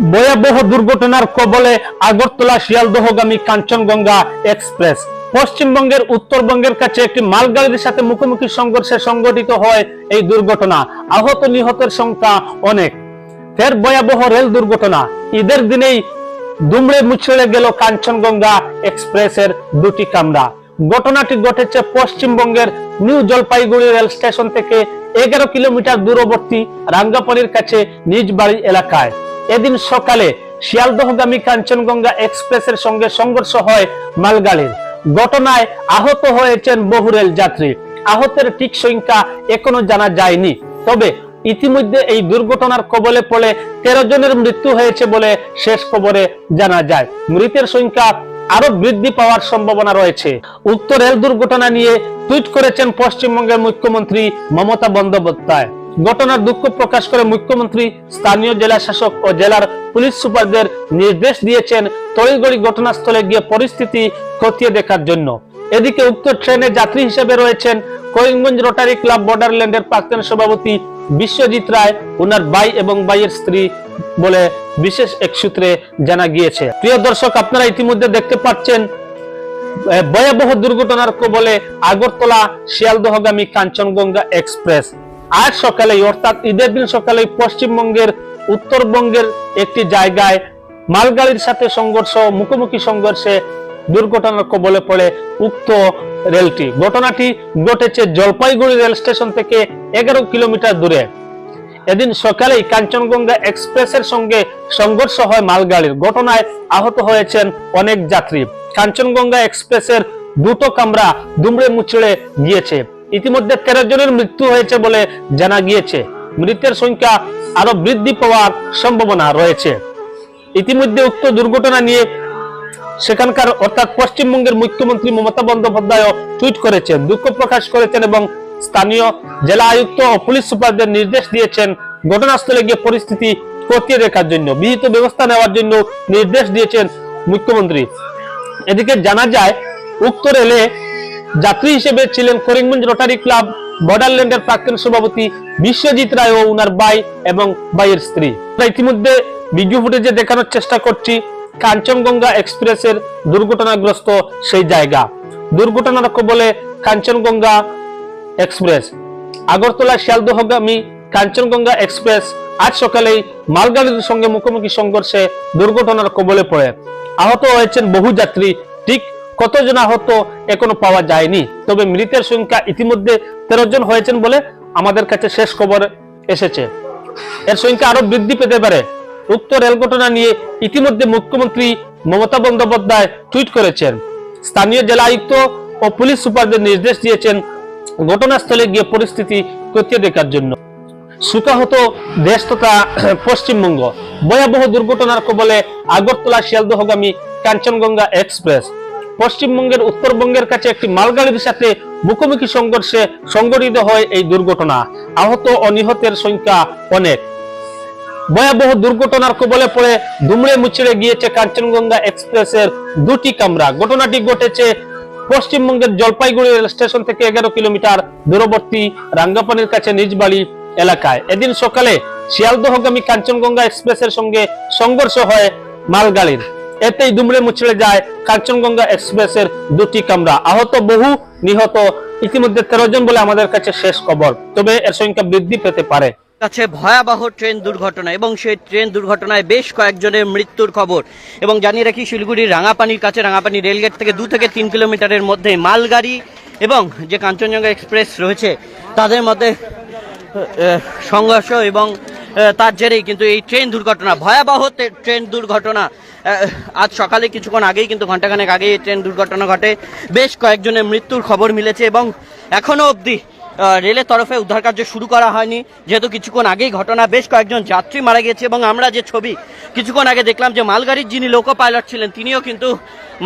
ভয়াবহ দুর্ঘটনার কবলে আগরতলা শিয়ালদহগামী কাঞ্চনগঙ্গা এক্সপ্রেস। পশ্চিমবঙ্গের উত্তরবঙ্গের কাছে একটি মালগাড়ির সাথে মুখোমুখি সংঘর্ষে সংঘটিত হয় এই দুর্ঘটনা। আহত নিহতের সংখ্যা অনেক। ফের ভয়াবহ রেল দুর্ঘটনা। ঈদের দিনেই দুমড়ে মুচড়ে গেল কাঞ্চনগঙ্গা এক্সপ্রেসের দুটি কামরা। ঘটনাটি ঘটেছে পশ্চিমবঙ্গের নিউ জলপাইগুড়ি রেল স্টেশন থেকে এগারো কিলোমিটার দূরবর্তী রাঙ্গাপানির কাছে নিজ বাড়ি এলাকায়। এদিন সকালে শিয়ালদহগামী কাঞ্চনগঙ্গা এক্সপ্রেসের সঙ্গে সংঘর্ষ হয় মালগাড়ির ঘটনায় আহত হয়েছেন বহু রেল যাত্রী আহতের ঠিক সংখ্যা এখনও জানা যায়নি। তবে ইতিমধ্যে এই দুর্ঘটনার কবলে পড়ে তেরো জনের মৃত্যু হয়েছে বলে শেষ খবরে জানা যায়। মৃতের সংখ্যা আরও বৃদ্ধি পাওয়ার সম্ভাবনা রয়েছে। উক্ত রেল দুর্ঘটনা নিয়ে টুইট করেছেন পশ্চিমবঙ্গের মুখ্যমন্ত্রী মমতা বন্দ্যোপাধ্যায়। ঘটনার দুঃখ প্রকাশ করে মুখ্যমন্ত্রী, স্থানীয় জেলা শাসক ও জেলার পুলিশ সুপারদের নির্দেশ দিয়েছেন তড়িঘড়ি ঘটনাস্থলে গিয়ে পরিস্থিতি খতিয়ে দেখার জন্য। এদিকে উক্ত ট্রেনে যাত্রী হিসেবে রয়েছেন করিমগঞ্জ রোটারি ক্লাব বর্ডারল্যান্ডের প্রাক্তন সভাপতি বিশ্বজিৎ রায়। ওনার ভাই এবং ভাইয়ের স্ত্রী বলে বিশেষ এক সূত্রে জানা গিয়েছে। প্রিয় দর্শক, আপনারা ইতিমধ্যে দেখতে পাচ্ছেন ভয়াবহ দুর্ঘটনার কবলে আগরতলা শিয়ালদহগামী কাঞ্চনগঙ্গা এক্সপ্রেস। আজ সকালে, অর্থাৎ ঈদের দিন সকালে পশ্চিমবঙ্গের, উত্তরবঙ্গের একটি জায়গায় মালগাড়ির সাথে সংঘর্ষ, মুখোমুখি সংঘর্ষে দুর্ঘটনার কবলে পড়ে উক্ত রেলটি। ঘটনাটি ঘটেছে জলপাইগুড়ি রেল স্টেশন থেকে এগারো কিলোমিটার দূরে। এদিন সকালেই কাঞ্চনগঙ্গা এক্সপ্রেসের সঙ্গে সংঘর্ষ হয় মালগাড়ির। ঘটনায় আহত হয়েছেন অনেক যাত্রী। কাঞ্চনগঙ্গা এক্সপ্রেসের দুটো কামরা দুমড়ে মুচড়ে গিয়েছে। ইতিমধ্যে তেরো জনের মৃত্যু হয়েছে বলে জানা গিয়েছে। মৃতের সংখ্যা আরও বৃদ্ধি পাওয়ার সম্ভাবনা রয়েছে। ইতিমধ্যে উক্ত দুর্ঘটনা নিয়ে সেখানকার অর্থাৎ পশ্চিমবঙ্গের মুখ্যমন্ত্রী মমতা বন্দ্যোপাধ্যায় টুইট করেছেন, দুঃখ প্রকাশ করেছেন এবং স্থানীয় জেলা আয়ুক্ত ও পুলিশ সুপারদের নির্দেশ দিয়েছেন ঘটনাস্থলে গিয়ে পরিস্থিতি খতিয়ে দেখার জন্য। বিহিত ব্যবস্থা নেওয়ার জন্য নির্দেশ দিয়েছেন মুখ্যমন্ত্রী। এদিকে জানা যায়, উক্ত রেলে যাত্রী হিসেবে ছিলেন করিমগঞ্জ রোটারি ক্লাব বর্ডারল্যান্ডের প্রাক্তন সভাপতি বিশ্বজিৎ রায় ও উনার ভাই এবং ভাইয়ের স্ত্রী। ইতিমধ্যে ভিডিও ফুটেজে দেখানোর চেষ্টা করছি কাঞ্চনগঙ্গা এক্সপ্রেসের দুর্ঘটনাগ্রস্ত সেই জায়গা। দুর্ঘটনার কবলে কাঞ্চনগঙ্গা এক্সপ্রেস আগরতলা শিয়ালদহগামী কাঞ্চনগঙ্গা এক্সপ্রেস আজ সকালেই মালগাড়ির সঙ্গে মুখোমুখি সংঘর্ষে দুর্ঘটনার কবলে পড়ে। আহত হয়েছেন বহু যাত্রী, ঠিক কতজন আহত এখনও পাওয়া যায়নি? তবে মৃতের সংখ্যা ইতিমধ্যে তেরো জন হয়েছেন বলে আমাদের কাছে শেষ খবর এসেছে। এর সংখ্যা আরও বৃদ্ধি পেতে পারে। উক্ত রেল ঘটনা নিয়ে ইতিমধ্যে মুখ্যমন্ত্রী মমতা বন্দ্যোপাধ্যায় টুইট করেছেন। স্থানীয় জেলা আয়ুক্ত ও পুলিশ সুপারদের নির্দেশ দিয়েছেন ঘটনাস্থলে গিয়ে পরিস্থিতি খতিয়ে দেখার জন্য। সুকাহত দেশ তথা পশ্চিমবঙ্গ। ভয়াবহ দুর্ঘটনার কবলে আগরতলা শিয়ালদহগামী কাঞ্চনগঙ্গা এক্সপ্রেস। পশ্চিমবঙ্গের উত্তরবঙ্গের কাছে একটি মালগাড়ির সাথে মুখোমুখি সংঘর্ষে সংঘটিত হয় এই দুর্ঘটনা। আহত ও নিহতের সংখ্যা অনেক। ভয়াবহ দুর্ঘটনার কবলে পড়ে দুমড়ে মুচড়ে গিয়েছে কাঞ্চনগঙ্গা এক্সপ্রেসের দুটি কামরা। ঘটনাটি ঘটেছে পশ্চিমবঙ্গের জলপাইগুড়ি রেল স্টেশন থেকে এগারো কিলোমিটার দূরবর্তী রাঙ্গাপানির কাছে নিজ বাড়ি এলাকায়। এদিন সকালে শিয়ালদহগামী কাঞ্চনগঙ্গা এক্সপ্রেসের সঙ্গে সংঘর্ষ হয় মালগাড়ির। এতেই দুমড়ে মুচড়ে যায় কাঞ্চনগঙ্গা এক্সপ্রেসের দুটি কামরা। আহত বহু, নিহত। ইতিমধ্যে তেরো জন বলে আমাদের কাছে শেষ খবর। তবে এর সংখ্যা বৃদ্ধি পেতে পারে। কাছে ভয়াবহ ট্রেন দুর্ঘটনা এবং সেই ট্রেন দুর্ঘটনায় বেশ কয়েকজনের মৃত্যুর খবর। এবং জানিয়ে রাখি, শিলিগুড়ির রাঙাপানির কাছে রাঙাপানি রেলগেট থেকে দু থেকে তিন কিলোমিটারের মধ্যে মালগাড়ি এবং যে কাঞ্চনজঙ্ঘা এক্সপ্রেস রয়েছে, তাদের মধ্যে সংঘর্ষ এবং তার জেরেই কিন্তু এই ট্রেন দুর্ঘটনা, ভয়াবহ ট্রেন দুর্ঘটনা আজ সকালে কিছুক্ষণ আগেই কিন্তু ঘন্টাখানেক আগেই ট্রেন দুর্ঘটনা ঘটে। বেশ কয়েকজনের মৃত্যুর খবর মিলেছে এবং এখনও অবধি রেলের তরফে উদ্ধার কার্য শুরু করা হয়নি। যেহেতু কিছুক্ষণ আগেই ঘটনা, বেশ কয়েকজন যাত্রী মারা গেছে এবং আমরা যে ছবি কিছুক্ষণ আগে দেখলাম যে মালগাড়ির যিনি লোকো পাইলট ছিলেন, তিনিও কিন্তু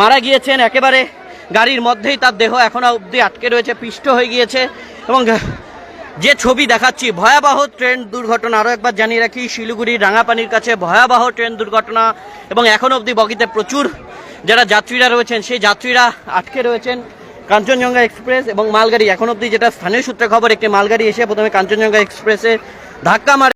মারা গিয়েছেন। একেবারে গাড়ির মধ্যেই তার দেহ এখনও অবধি আটকে রয়েছে, পিষ্ট হয়ে গিয়েছে এবং যে ছবি দেখাচ্ছি, ভয়াবহ ট্রেন দুর্ঘটনা। আরও একবার জানিয়ে রাখি, শিলিগুড়ি রাঙাপানির কাছে ভয়াবহ ট্রেন দুর্ঘটনা এবং এখন অবধি বগিতে প্রচুর যারা যাত্রীরা রয়েছেন, সেই যাত্রীরা আটকে রয়েছেন কাঞ্চনজঙ্ঘা এক্সপ্রেস এবং মালগাড়ি। এখন অবধি যেটা স্থানীয় সূত্রে খবর, একটি মালগাড়ি এসে প্রথমে কাঞ্চনজঙ্ঘা এক্সপ্রেসে ধাক্কা মারে।